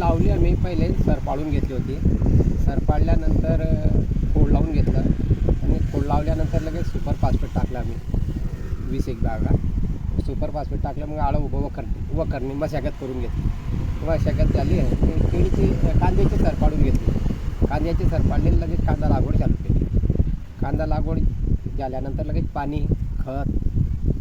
लावली आम्ही. पहिले सर पाडून घेतली होती. सर पाडल्यानंतर खोड लावून घेतलं. आणि खोड लावल्यानंतर लगेच सुपर फास्फेट टाकलं आम्ही. वीस एक बॅगा सुपर फास्फेट टाकलं मग आळं उभं वखर वखरणी मशागत करून घेतली. मशागत झाली आणि केळीची कांद्याची सर पाडून घेतली. कांद्याची सर पाडली लगेच कांदा लागवड चालू केली. कांदा लागवड झाल्यानंतर लगेच पाणी खत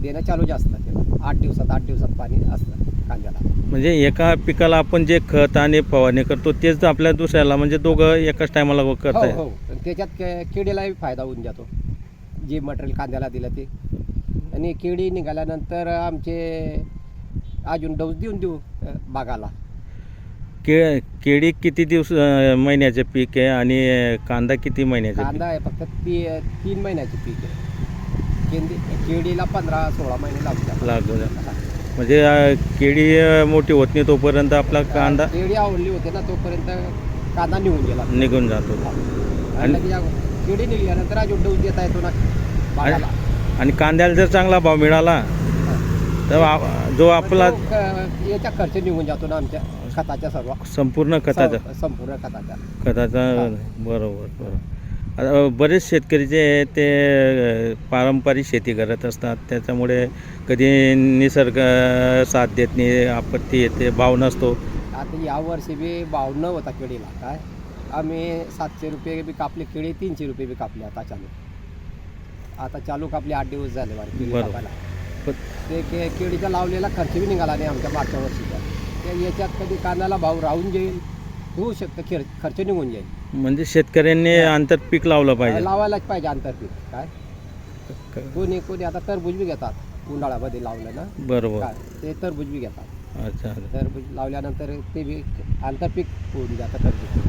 देणं चालू जास्त. त्याला आठ दिवसात आठ दिवसात पाणी असतं कांद्याला. म्हणजे एका पिकाला आपण जे खत आणि फवारणी करतो तेच आपल्या दुसऱ्याला म्हणजे दोघं एकाच टायमाला हो करताय. हो त्याच्यात के- किडीलाही फायदा होऊन जातो. जे मटेरियल कांद्याला दिलं ते. आणि किडी निघाल्यानंतर आमचे अजून डोस देऊन देऊ अ, बागाला. के केळी किती दिवस अं, महिन्याचे पीक आहे आणि कांदा किती महिन्याचे कांदा आहे फक्त ती तीन महिन्याची पीक आहे. केंदी केळीला पंधरा सोळा महिने लागतात. लागवड म्हणजे अं, केळी अं, मोठी होत नाही तोपर्यंत आपला कांदा केळी आवडली होते ना तोपर्यंत कांदा निघून गेला. निघून जातो. आणि या केळी निघाल्यानंतर अजून डोस देता येतो ना बागाला. आणि कांद्याला जर चांगला भाव मिळाला तर जो आपला तो याचा खर्च निघून जातो ना आमच्या खताच्या सर्व संपूर्ण खताचा. स- संपूर्ण खताचा हा. बरोबर बरोबर. बरेच शेतकरी जे आहे ते पारंपरिक शेती करत असतात. त्याच्यामुळे कधी निसर्ग साथ देत नाही आपत्ती येते भाव नसतो. आता या वर्षी बी भाव न होता केळीला काय? आम्ही सातशे रुपये बी कापले केळी तीनशे रुपये बी कापले आता चालू. आता चालू कापले आठ दिवस झाले ते के केळीचा लावलेला खर्च बी निघाला नाही आमच्या मागच्या वर्षीचा याच्यात कधी कांद्याला भाव राहून जाईल. होऊ शकतं खेळ खर्च निघून जाईल. म्हणजे शेतकऱ्यांनी आंतरपीक लावलं पाहिजे. लावायलाच पाहिजे आंतरपीक काय? कोणी कोणी आता टरबूज बी घेतात उन्हाळ्यामध्ये लावलं ना. बरोबर. काय? ते टरबूज बी घेतात. अच्छा टरबूज लावल्यानंतर ते बी आंतरपीक होऊन जातं टरबूज.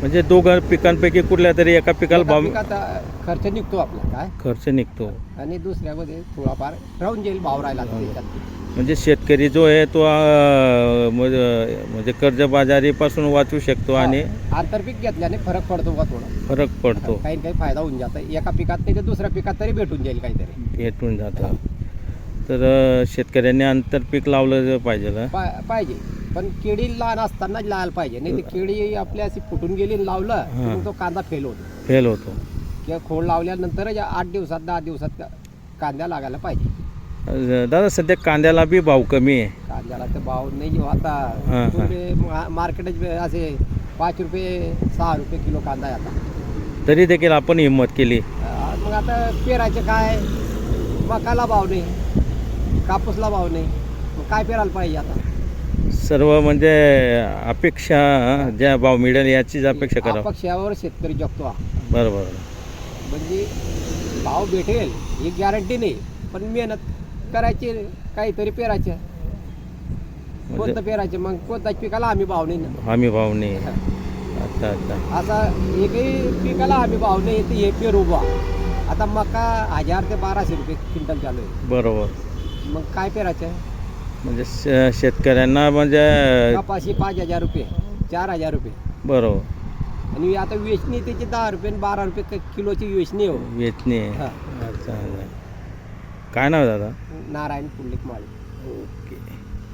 म्हणजे दोघं पिकांपैकी कुठल्या तरी एका पिकाला एका भाव खर्च निघतो आपला काय? खर्च निघतो. आणि दुसऱ्यामध्ये थोडाफार राहून जाईल भाव राहिला तर त्याच्यात म्हणजे शेतकरी जो आहे तो अ, म्हणजे म्हणजे कर्जबाजारीपासून वाचू शकतो आणि आंतरपीक घेतल्याने फरक पडतो का थोडा. फरक पडतो. काही काही फायदा होऊन जातो. एका पिकात नाही तर दुसऱ्या पिकात तरी भेटून जाईल काहीतरी. भेटून जातं. तर अ, शेतकऱ्यांनी आंतरपीक लावलं पाहिजे ना? पा- पाहिजे. पण केळी लहान असतानाच लावायला पाहिजे. नाही तर केळी आपली अशी फुटून गेली आणि लावलं की. मग तो कांदा फेल होतो. फेल होतो. किंवा खोड लावल्यानंतरच आठ दिवसात दहा दिवसात कांद्या लागायला पाहिजे. दादा सध्या कांद्याला बी भाव कमी आहे. कांद्याला तर भाव नाही आता. तुम्ही मा- मार्केटात असे पाच रुपये सहा रुपये किलो कांदा आहे आता. तरी देखील आपण हिंमत केली. मग आता पेरायचं काय? मकाला भाव नाही. कापूसला भाव नाही. मग काय पेरायला पाहिजे आता? सर्व म्हणजे अपेक्षा ज्या भाव मिळेल याचीच अपेक्षा करा अपक्षावर शेतकरी जगतो. बरोबर. म्हणजे भाव भेटेल ही गॅरंटी नाही पण मेहनत. करायची काहीतरी पेरायचं. कोणतं म्हणजे पेरायचं? मग कोणत्याच पिकाला आम्ही भाव नाही ना. हमी भाव नाही. अच्छा अच्छा. आता एकही पिकाला आम्ही भाव नाही ते हे पेरू बा आता मका हजार ते बाराशे रुपये क्विंटल चालू आहे. बरोबर. मग काय पेरायचं? म्हणजे शे- शेतकऱ्यांना म्हणजे कपाशी पाच हजार रुपये चार हजार रुपये. बरोबर. आणि आता वेचणी त्याची दहा रुपये आणि बारा रुपये क- किलोची वेचणी हो. वेचणी आहे. हा. अच्छा अच्छा. काय नाव आहे दादा? नारायण पुंडलिक माळी. ओके.